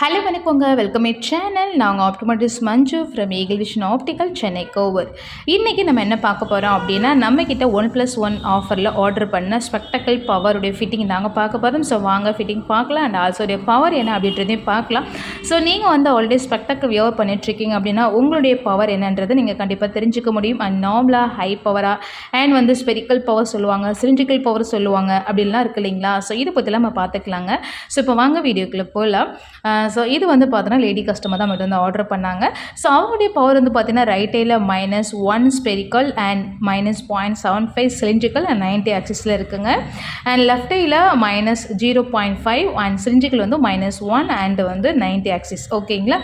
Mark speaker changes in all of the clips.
Speaker 1: Hello வணக்கங்க. Welcome it channel நாங்கள் optometrist Manju from Eagle Vision Optical Chennai Kovur. இன்றைக்கி நம்ம என்ன பார்க்க போகிறோம் அப்படின்னா நம்மக்கிட்ட ஒன் ப்ளஸ் ஒன் ஆஃபரில் ஆர்டர் பண்ண ஸ்பெக்டக்கல் பவருடைய ஃபிட்டிங் நாங்கள் பார்க்க போகிறோம் ஸோ வாங்க ஃபிட்டிங் பார்க்கலாம். அண்ட் ஆல்சோ உடைய பவர் என்ன அப்படின்றதையும் பார்க்கலாம். ஸோ நீங்கள் வந்து ஆல்ரெடி ஸ்பெக்டக்கல் வியர் பண்ணிட்டுருக்கீங்க அப்படின்னா உங்களுடைய பவர் என்னன்றது நீங்கள் கண்டிப்பாக தெரிஞ்சுக்க முடியும். அண்ட் நார்மலாக ஹை பவராக அண்ட் வந்து ஸ்பெரிக்கல் பவர் சொல்லுவாங்க சிலிண்ட்ரிக்கல் பவர் சொல்லுவாங்க அப்படின்லாம் இருக்கு இல்லைங்களா? ஸோ இதை பற்றிலாம் நம்ம பார்த்துக்கலாங்க. ஸோ இப்போ வாங்க வீடியோக்குள்ளே போகலாம். ஸோ இது வந்து பார்த்தோன்னா லேடி கஸ்டமர் தான் மட்டும் வந்து ஆர்டர் பண்ணாங்க. ஸோ அவங்களுடைய பவர் வந்து பார்த்தீங்கன்னா right minus one spherical and minus point seven five cylindrical and ninety ஆக்சிஸில் இருக்குங்க. And left ஐயில் minus zero point five and cylindrical வந்து மைனஸ் ஒன் அண்ட் வந்து நைன்ட்டி ஆக்சிஸ் ஓகேங்களா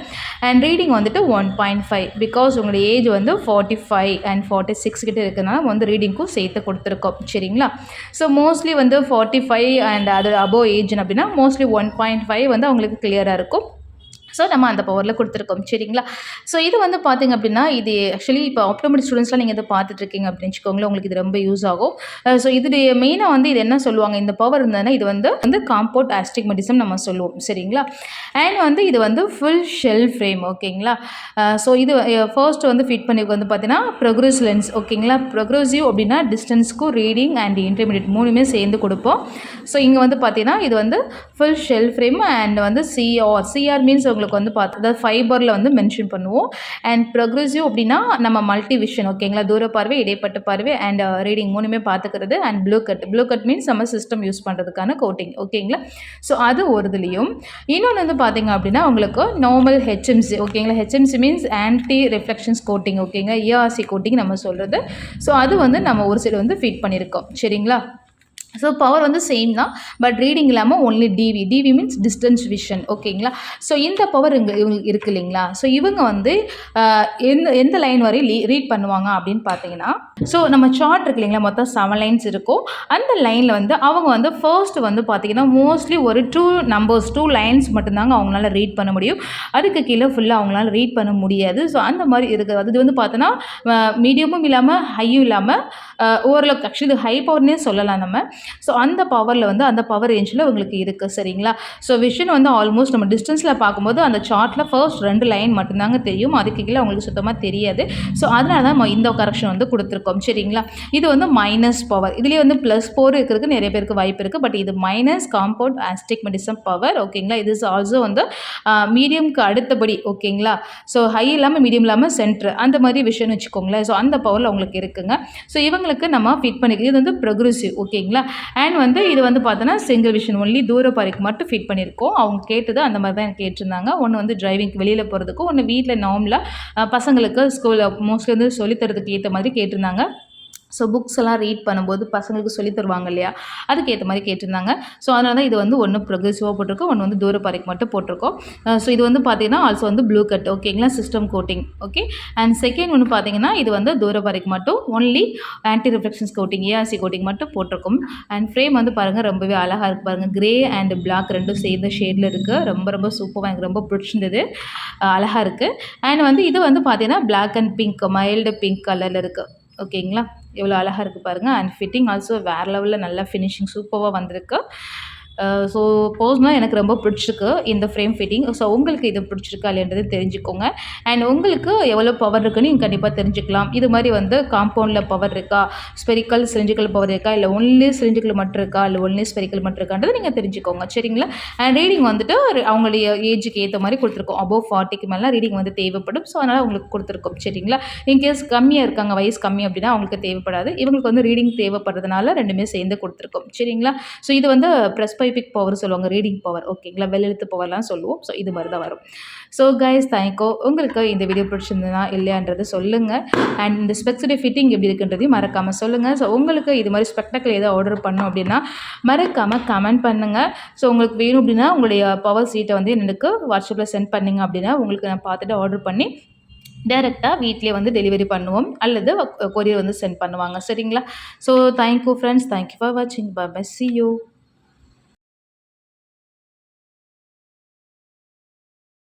Speaker 1: அண்ட் ரீடிங் வந்துட்டு ஒன் பாயிண்ட் ஃபைவ் பிகாஸ் உங்களுடைய age வந்து forty five and forty six கிட்ட இருக்கிறதுனால வந்து ரீடிங்க்கும் சேர்த்து கொடுத்துருக்கோம். சரிங்களா? ஸோ மோஸ்ட்லி வந்து ஃபார்ட்டி ஃபைவ் அண்ட் அது அபோவ் ஏஜ் அப்படின்னா மோஸ்ட்லி ஒன் பாயிண்ட் ஃபைவ் வந்து அவங்களுக்கு கிளியராக இருக்கும். ஸோ நம்ம அந்த பவரில் கொடுத்துருக்கோம். சரிங்களா? ஸோ இது வந்து பார்த்திங்க அப்படின்னா இது ஆக்சுவலி இப்போ ஆப்டோமெட்டிக் ஸ்டூடெண்ட்ஸ்லாம் நீங்கள் இதை பார்த்துட்ருக்கீங்க அப்படின்னு வச்சுக்கோங்களேன் உங்களுக்கு இது ரொம்ப யூஸ் ஆகும். ஸோ இது மெயினாக வந்து இது என்ன சொல்லுவாங்க? இந்த பவர் இருந்ததுன்னா இது வந்து வந்து காம்போட் ஆஸ்டிக்மெட்டிசம் நம்ம சொல்லுவோம். சரிங்களா? அண்ட் வந்து இது வந்து ஃபுல் ஷெல் ஃப்ரேம் ஓகேங்களா ஸோ இது ஃபர்ஸ்ட் வந்து ஃபிட் பண்ணி வந்து பார்த்தீங்கன்னா ப்ரொக்ரஸ் லென்ஸ் ஓகேங்களா ப்ரொக்ரஸிவ் அப்படின்னா டிஸ்டன்ஸ்க்கும் ரீடிங் அண்ட் இன்டர்மீடியட் மூணுமே சேர்ந்து கொடுப்போம். ஸோ இங்கே வந்து பார்த்தீங்கன்னா இது வந்து ஃபுல் ஷெல் ஃப்ரேம் அண்ட் வந்து சிஆர் சிஆர் மீன்ஸ் உங்களுக்கு உங்களுக்கு வந்து பார்த்து அதாவது ஃபைபரில் வந்து மென்ஷன் பண்ணுவோம். அண்ட் ப்ரொக்ரெசிவ் அப்படின்னா நம்ம மல்டி விஷன் ஓகேங்களா தூர பார்வை இடைப்பட்ட பார்வை அண்ட் ரீடிங் uh, மூணுமே பார்த்துக்கிறது and blue cut blue cut means நம்ம சிஸ்டம் யூஸ் பண்ணுறதுக்கான கோட்டிங் ஓகேங்களா ஸோ அது ஒரு இதுலேயும் இன்னொன்று வந்து பார்த்தீங்க அப்படின்னா உங்களுக்கு நார்மல் ஹெச்எம்சி ஓகேங்களா HMC means anti reflections coating ஓகேங்களா ஏஆர்சி கோட்டிங் நம்ம சொல்கிறது ஸோ அது வந்து நம்ம ஒரு சைடு வந்து ஃபிட் பண்ணியிருக்கோம். சரிங்களா? ஸோ பவர் வந்து சேம் தான் பட் ரீடிங் இல்லாமல் only DV DV means distance vision ஓகேங்களா ஸோ இந்த பவர் இங்கே இவங்க இருக்குது இல்லைங்களா? ஸோ இவங்க வந்து எந்த எந்த லைன் வரை ரீட் பண்ணுவாங்க அப்படின்னு பார்த்தீங்கன்னா ஸோ நம்ம சார்ட் இருக்கு இல்லைங்களா? மொத்தம் செவன் லைன்ஸ் இருக்கும். அந்த லைனில் வந்து அவங்க வந்து ஃபர்ஸ்ட் வந்து பார்த்தீங்கன்னா மோஸ்ட்லி ஒரு டூ நம்பர்ஸ் டூ லைன்ஸ் மட்டும்தாங்க அவங்களால ரீட் பண்ண முடியும். அதுக்கு கீழே ஃபுல்லாக அவங்களால ரீட் பண்ண முடியாது. ஸோ அந்த மாதிரி இருக்குது. அது வந்து பார்த்தோன்னா மீடியமும் இல்லாமல் ஹையும் இல்லாமல் ஓரளவுக்கு ஆக்சுவலி ஹை பவர்னே சொல்லலாம் நம்ம. ஸோ அந்த பவரில் வந்து அந்த பவர் ரேஞ்சில் உங்களுக்கு இருக்குது சரிங்களா? ஸோ விஷன் வந்து ஆல்மோஸ்ட் நம்ம டிஸ்டன்ஸில் பார்க்கும்போது அந்த சார்ட்டில் ஃபர்ஸ்ட் ரெண்டு லைன் மட்டும்தாங்க தெரியும். அதுக்கு கீழே அவங்களுக்கு சுத்தமாக தெரியாது. ஸோ அதனால தான் இந்த கரெக்ஷன் வந்து கொடுத்துருக்கோம் சரிங்களா? இது வந்து மைனஸ் பவர் இதுலேயே வந்து ப்ளஸ் ஃபோர் இருக்கிறதுக்கு நிறைய பேருக்கு வாய்ப்பு இருக்குது பட் இது மைனஸ் காம்பவுண்ட் ஆஸ்டிக்மெட்டிசம் பவர் ஓகேங்களா இது இஸ் ஆல்சோ வந்து மீடியம்க்கு அடுத்தபடி ஓகேங்களா ஸோ ஹை இல்லாமல் மீடியம் இல்லாமல் சென்ட்ரு அந்த மாதிரி விஷயம் வச்சுக்கோங்களேன். ஸோ அந்த பவரில் உங்களுக்கு இருக்குங்க. ஸோ இவங்களுக்கு நம்ம ஃபிட் பண்ணிக்க இது வந்து ப்ரொக்ரெசிவ் ஓகேங்களா அண்ட் வந்து இது வந்து பார்த்தோன்னா சிங்கிள் விஷன் ஒன்லி தூர பாறைக்கு மட்டும் ஃபிட் பண்ணியிருக்கோம். அவங்க கேட்டது அந்த மாதிரி தான் எனக்கு கேட்டிருந்தாங்க. ஒன்று வந்து டிரைவிங்க்கு வெளியில் போகிறதுக்கும் ஒன்று வீட்டில் நார்மலாக பசங்களுக்கு ஸ்கூலில் மோஸ்ட்லி வந்து சொல்லித்தரதுக்கு ஏற்ற மாதிரி கேட்டிருந்தாங்க. ஸோ புக்ஸ் எல்லாம் ரீட் பண்ணும்போது பசங்களுக்கு சொல்லி தருவாங்க இல்லையா? அதுக்கேற்ற மாதிரி கேட்டிருந்தாங்க. ஸோ அதனால தான் இது வந்து ஒன்று ப்ரொக்ரெசிவாக போட்டிருக்கோம் ஒன்று வந்து தூர பறைக்கு மட்டும் போட்டிருக்கோம். ஸோ இது வந்து பார்த்தீங்கன்னா ஆல்சோ வந்து ப்ளூ கட் ஓகேங்களா system coating okay and second ஒன்று பார்த்தீங்கன்னா இது வந்து தூர பறைக்கு மட்டும் only anti reflections coating ARC coating மட்டும் போட்டிருக்கோம். அண்ட் ஃப்ரேம் வந்து பாருங்கள் ரொம்பவே அழகாக இருக்குது பாருங்கள் க்ரே அண்ட் பிளாக் ரெண்டும் சேர்ந்த ஷேடில் இருக்குது ரொம்ப ரொம்ப சூப்பராக எனக்கு ரொம்ப பிடிச்சிருந்தது. அழகாக இருக்குது அண்ட் வந்து இது வந்து பார்த்தீங்கன்னா black and pink mild pink கலரில் இருக்குது ஓகேங்களா? எவ்வளோ அழகாக இருக்குது பாருங்கள் அண்ட் ஃபிட்டிங் ஆல்சோ வேறு லெவலில் நல்லா ஃபினிஷிங் சூப்பராக வந்திருக்கு. ஸோ பர்சனலாக எனக்கு ரொம்ப பிடிச்சிருக்கு இந்த ஃப்ரேம் ஃபிட்டிங் ஸோ உங்களுக்கு இது பிடிச்சிருக்கா இல்லைன்றது தெரிஞ்சுக்கோங்க. அண்ட் உங்களுக்கு எவ்வளோ பவர் இருக்குன்னு நீங்கள் கண்டிப்பாக தெரிஞ்சுக்கலாம். இது மாதிரி வந்து காம்பவுண்டில் பவர் இருக்கா? ஸ்பெரிக்கல் சிலிஞ்சிக்கல் பவர் இருக்கா? இல்லை ஒன்லி சிலிஞ்சிக்கல் மட்டும் இருக்கா? இல்லை ஒன்லி ஸ்பெரிக்கல் மட்டும் இருக்கான்றது நீங்கள் தெரிஞ்சுக்கோங்க. சரிங்களா? அண்ட் ரீடிங் வந்துட்டு அவங்களுடைய ஏஜுக்கு ஏற்ற மாதிரி கொடுத்துருக்கோம். அபோவ் ஃபார்ட்டிக்கு மேலாம் ரீடிங் வந்து தேவைப்படும். ஸோ அதனால் உங்களுக்கு கொடுத்துருக்கோம். சரிங்களா? இன்கேஸ் கம்மியாக இருக்காங்க வயசு கம்மி அப்படின்னா அவங்களுக்கு தேவைப்படாது. இவங்களுக்கு வந்து ரீடிங் தேவைப்படுறதுனால ரெண்டுமே சேர்ந்து கொடுத்துருக்கோம். சரிங்களா? ஸோ இது வந்து ப்ரெஸ் டைபிக் பவர் சொல்லுவாங்க ரீடிங் பவர் ஓகேங்களா வெள்ளெழுத்து பவர்லாம் சொல்லுவோம். ஸோ இது மாதிரி தான் வரும் ஸோ கைஸ் தேங்க்யூ உங்களுக்கு இந்த வீடியோ பிடிச்சிருந்ததுனா இல்லையான்றது சொல்லுங்கள் அண்ட் இந்த ஸ்பெக்ஸுடைய ஃபிட்டிங் எப்படி இருக்குன்றதையும் மறக்காமல் சொல்லுங்கள் ஸோ உங்களுக்கு இது மாதிரி ஸ்பெக்டக்கிள் ஏதோ ஆர்டர் பண்ணோம் அப்படின்னா மறக்காமல் கமெண்ட் பண்ணுங்கள் ஸோ உங்களுக்கு வேணும் அப்படின்னா உங்களுடைய பவர் சீட்டை வந்து எனக்கு வாட்ஸ்அப்பில் சென்ட் பண்ணிங்க அப்படின்னா உங்களுக்கு நான் பார்த்துட்டு ஆர்டர் பண்ணி டேரெக்டாக வீட்லேயே வந்து டெலிவரி பண்ணுவோம். அல்லது கொரியர் வந்து சென்ட் பண்ணுவாங்க. சரிங்களா? So thank you friends thank you for வாட்சிங் பை பை சி யூ